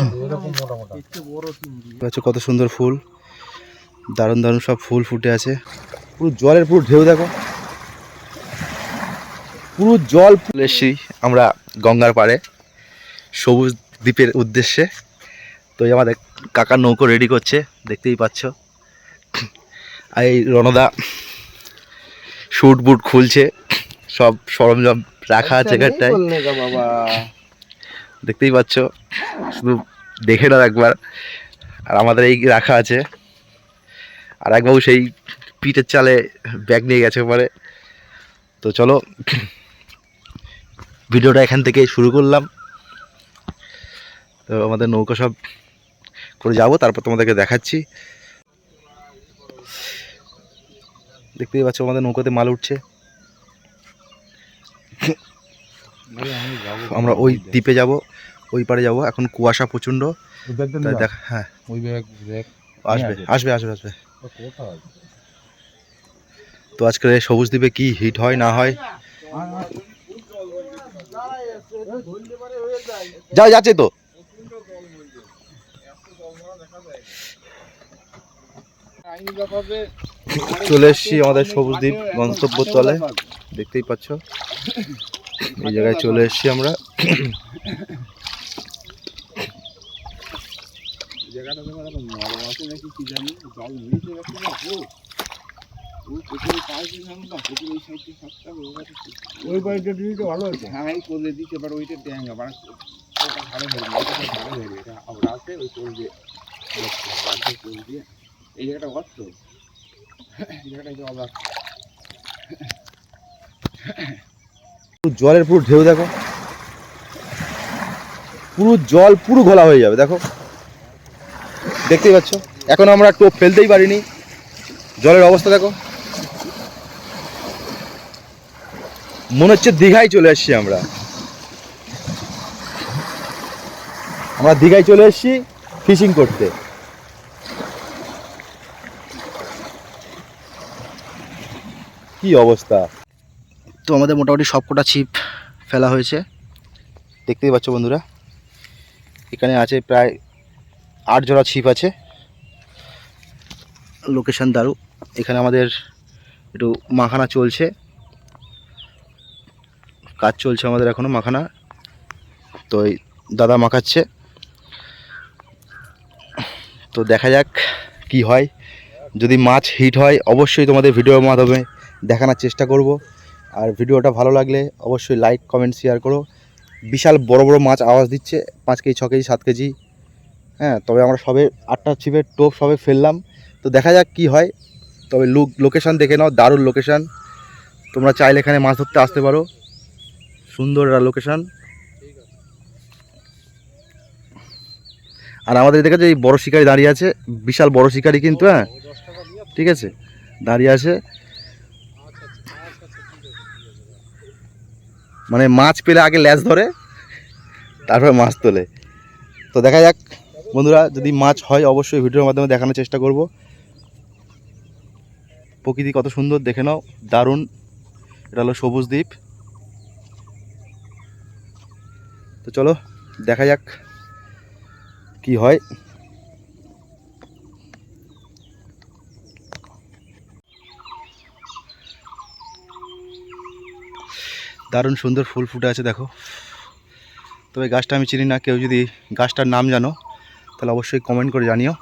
মোটা হচ্ছে কত সুন্দর ফুল। দারুণ দারুণ সব ফুল ফুটে আছে। পুরো জলের পুরো ঢেউ দেখো। পুরো জল ফুলে এসছি আমরা গঙ্গার পাড়ে সবুজ দ্বীপের উদ্দেশ্যে। তো এই আমাদের কাকার নৌকো রেডি করছে দেখতেই পাচ্ছ। আর এই রণদা শুট বুট খুলছে। সব সরঞ্জাম রাখা আছে এখানটায়। বাবা। দেখতেই পাচ্ছ। শুধু দেখে নাও একবার। আর আমাদের এই রাখা আছে। আর একবাবু সেই পিঠের চালে ব্যাগ নিয়ে গেছে পরে তো চলো, ভিডিওটা এখান থেকে শুরু করলাম। তো আমাদের নৌকা সব করে যাব, তারপর তোমাদেরকে দেখাচ্ছি। দেখতেই পাচ্ছ আমাদের নৌকাতে মাল উঠছে আমি যাব আমরা ওই দ্বীপে যাব ওই পারে যাব। এখন কুয়াশা প্রচণ্ড নিয়ে দেখ হ্যাঁ। আসবে আসবে। আসবে আসবে। তো আজকে সবুজ দ্বীপে কি হিট হয় না হয়? যা যাচ্ছে তো। চলে এসছি আমাদের সবুজ দ্বীপ গন্তব্যস্থলে। দেখতেই পাচ্ছ। এই জায়গায় চলে এসছি আমরা। জায়গাটা তো এরকম আছে নাকি কি জানি জল নিচে রাখতে ওই বাড়িটা দিতে ভালো হচ্ছে হ্যাঁ এই করলে দিতে পারে ওইটা মানে ওটা ভালো ওটা ভালো এটা আছে ওই কোল দিয়ে এই জায়গাটা অর্থ এই জলের পুরো ঢেউ দেখো। পুরো জল পুরো ঘোলা হয়ে যাবে, দেখো। দেখতেই পাচ্ছ? এখন আমরা টোপ ফেলতেই পারিনি। জলের অবস্থা দেখো। মনে হচ্ছে দীঘায় চলে এসেছি আমরা। আমরা দীঘায় চলে এসেছি ফিশিং করতে। কি অবস্থা? তো আমাদের মোটামুটি সবকটা ছিপ ফেলা হয়েছে। দেখতেই পাচ্ছ বন্ধুরা, এখানে আছে প্রায় আট জোড়া ছিপ আছে। লোকেশন দারু, এখানে আমাদের একটু মাখানা চলছে। কাজ চলছে আমাদের এখনও মাখানা। তো দাদা মাখাচ্ছে। তো দেখা যাক কি হয়। যদি মাছ হিট হয়, অবশ্যই তোমাদের ভিডিওর মাধ্যমে দেখানোর চেষ্টা করব। আর ভিডিওটা ভালো লাগলে অবশ্যই লাইক কমেন্ট শেয়ার করো। বিশাল বড় বড় মাছ আওয়াজ দিচ্ছে, পাঁচ কেজি, ছ কেজি, সাত কেজি। হ্যাঁ তবে আমরা সবে আটটা ছিপের টোপ সবে ফেললাম। তো দেখা যাক কি হয়। তবে লুক লোকেশান দেখে নাও, দারুণ লোকেশান তোমরা চাইলে এখানে মাছ ধরতে আসতে পারো। সুন্দর একটা লোকেশান আর আমাদের দেখে যে এই বড় শিকারি দাঁড়িয়ে আছে, বিশাল বড় শিকারি কিন্তু হ্যাঁ ঠিক আছে, দাঁড়িয়ে আছে। মানে মাছ পেলে আগে ল্যাচ ধরে, তারপরে মাছ তোলে। তো দেখা যাক, বন্ধুরা, যদি মাছ হয়, অবশ্যই ভিডিওর মাধ্যমে দেখানোর চেষ্টা করব। প্রকৃতি কত সুন্দর, দেখে নাও, দারুণ। এটা হলো সবুজ দ্বীপ। তো চলো, দেখা যাক কি হয়। দারুণ সুন্দর ফুল ফুটে আছে, দেখো। তবে গাছটা আমি চিনি না, কেউ যদি গাছটার নাম জানো, তাহলে অবশ্যই কমেন্ট করে জানিও।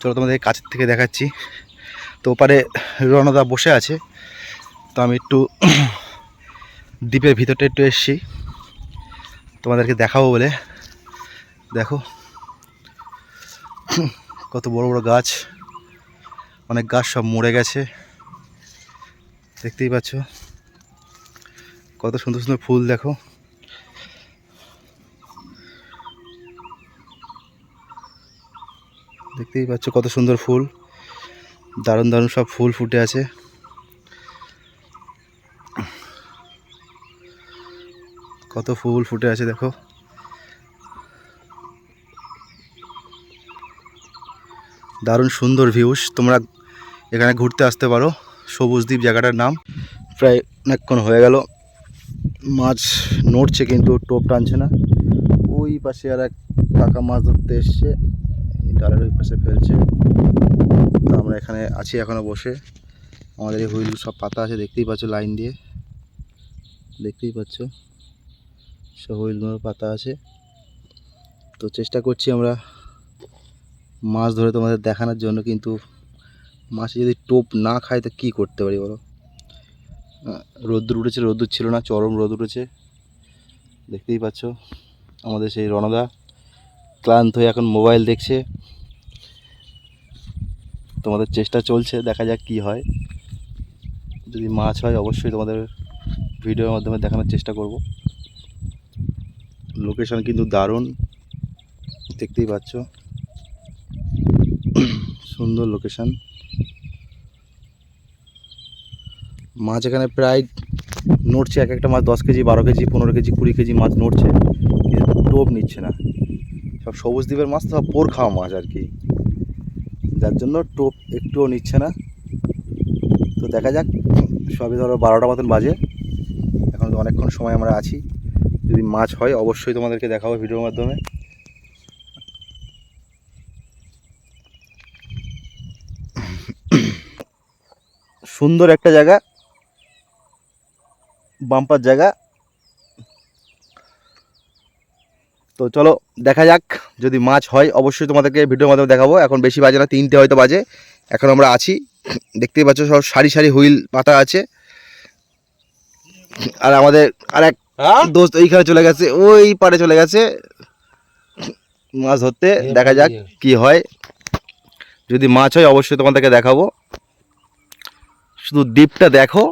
চলো তোমাদের কাছের থেকে দেখাচ্ছি। তো ওপারে রণদা বসে আছে, তো আমি একটু দ্বীপের ভিতরটা একটু এসছি। তোমাদেরকে দেখাবো বলে। দেখো। কত বড় বড় গাছ। অনেক গাছ সব মরে গেছে। দেখতেই পাচ্ছ। কত সুন্দর সুন্দর ফুল দেখো। দেখতেই পাচ্ছ কত সুন্দর ফুল। দারুণ দারুণ সব ফুল ফুটে আছে। কত ফুল ফুটে আছে দেখো। দারুণ সুন্দর ভিউস তোমরা এখানে ঘুরতে আসতে পারো। সবুজ দ্বীপ জায়গাটার নাম প্রায় অনেকক্ষণ হয়ে গেল। মাছ নড়ছে কিন্তু টোপ টানছে না। ওই পাশে আর এক কাকা মাছ ধরতে এসছে। ডালের ওই পাশে ফেলছে। আমরা এখানে আছি এখনও বসে। আমাদের এই হুইল সব পাতা আছে, দেখতেই পাচ্ছ লাইন দিয়ে। দেখতেই পাচ্ছ। সব হুইলগুলো পাতা আছে। তো চেষ্টা করছি আমরা মাছ ধরে তোমাদের দেখানোর জন্য, কিন্তু মাছে যদি টোপ না খায়, তা কী করতে পারি বলো? রোদ্দুর উঠেছে, রোদ্দুর ছিল না, চরম রোদ উঠেছে। দেখতেই পাচ্ছ, আমাদের সেই রণদা ক্লান্ত হয়ে এখন মোবাইল দেখছে। তোমাদের চেষ্টা চলছে, দেখা যাক কি হয়। যদি মাছ হয়, অবশ্যই তোমাদের ভিডিওর মাধ্যমে দেখানোর চেষ্টা করব। লোকেশন কিন্তু দারুণ, দেখতেই পাচ্ছ। সুন্দর লোকেশন মাছ এখানে প্রায় নড়ছে, এক একটা মাছ দশ কেজি, বারো কেজি, পনেরো কেজি, কুড়ি কেজি মাছ নড়ছে, কিন্তু টোপ নিচ্ছে না। সব সবুজ দ্বীপের মাছ তো পোর খাওয়া মাছ আর কি। যার জন্য টোপ একটুও নিচ্ছে না। তো দেখা যাক সবই ধরো বারোটা মতন বাজে। এখন তো অনেকক্ষণ সময় আমরা আছি। যদি মাছ হয়, অবশ্যই তোমাদেরকে দেখাবো ভিডিওর মাধ্যমে। সুন্দর একটা জায়গা। বাম্পার জায়গা। তো চলো দেখা যাক যদি মাছ হয় অবশ্যই তোমাদেরকে ভিডিওর মাধ্যমে দেখাবো। এখন বেশি বাজে না তিনটে হয়তো বাজে। এখন আমরা আছি দেখতেই পাচ্ছ সব সারি সারি হুইল পাতা আছে। আর আমাদের আর এক দোস্ত ওইখানে চলে গেছে ওই পারে চলে গেছে। মাছ ধরতে দেখা যাক কি হয়। যদি মাছ হয় অবশ্যই তোমাদেরকে দেখাবো। শুধু দ্বীপটা দেখো।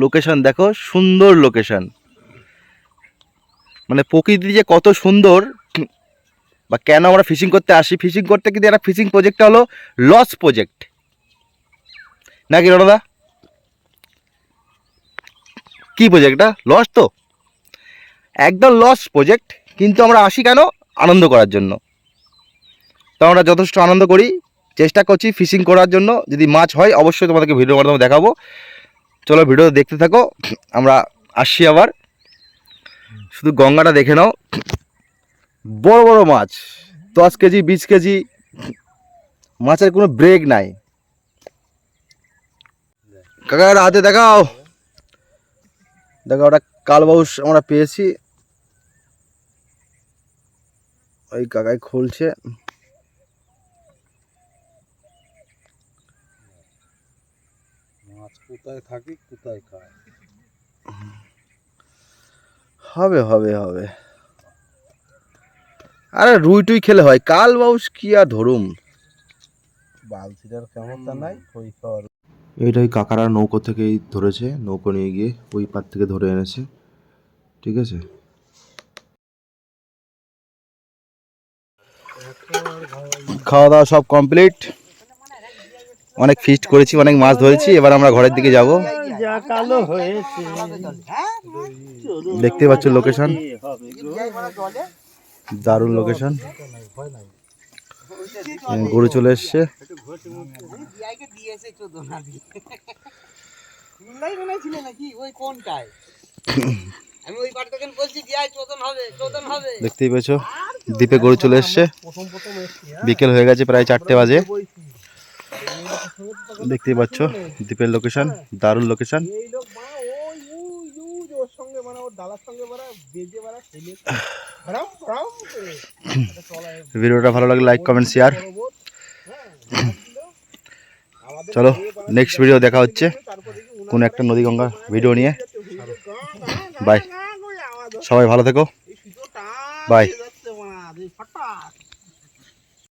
লোকেশন, দেখো, সুন্দর লোকেশন। মানে প্রকৃতি যে কত সুন্দর, বা কেন আমরা ফিশিং করতে আসি? ফিশিং করতে কিন্তু একটা ফিশিং প্রজেক্টটা হলো লস প্রজেক্ট নাকি রণদা কি প্রজেক্টটা লস তো? একদম লস প্রজেক্ট কিন্তু আমরা আসি কেন? আনন্দ করার জন্য। তো আমরা যথেষ্ট আনন্দ করি, চেষ্টা করছি ফিশিং করার জন্য। যদি মাছ হয়, অবশ্যই তোমাদেরকে ভিডিওর মাধ্যমে দেখাবো। চলো ভিডিও দেখতে থাকো। আমরা আসছি আবার। শুধু গঙ্গাটা দেখে নাও। বড় বড় মাছ। দশ কেজি, বিশ কেজি, মাছের কোনো ব্রেক নাই। কাকা একটা হাতে দেখাও। দেখো ওটা কালবাউস আমরা পেয়েছি। ওই কাকাই খুলছে। মাছ কোথায় থাকি কোথায় খায়? হবে হবে হবে। আরে রুই টুই খেলে হয়। কাল বাউস কি আর ধরুম? বালতিটার ক্ষমতা নাই ওই খাওয়ার? এইটা ওই কাকারা নৌকো থেকেই ধরেছে নৌকো নিয়ে গিয়ে ওই পার থেকে ধরে এনেছে। ঠিক আছে? খাওয়া দাওয়া সব কমপ্লিট অনেক ফিস্ট করেছি অনেক মাছ ধরেছি এবার আমরা ঘরের দিকে যাব। দেখতে পাচ্ছ লোকেশন দারুণ লোকেশন গরু চলে এসছে। নাকি? ওই কোনটায়? আমি ওই পার থেকে বলছি দিয়াই চোদন হবে চোদন হবে। দেখতেই পেয়েছ? দ্বীপে গরু চলে এসছে। বিকেল হয়ে গেছে প্রায় চারটে বাজে। দেখতেই পাচ্ছ দ্বীপের লোকেশন দারুণ লোকেশন ভিডিওটা ভালো লাগলে লাইক কমেন্ট শেয়ার চলো নেক্সট ভিডিও দেখা হচ্ছে। কোনো একটা নদী গঙ্গা ভিডিও নিয়ে। বাই সবাই ভালো থেকো। বাই।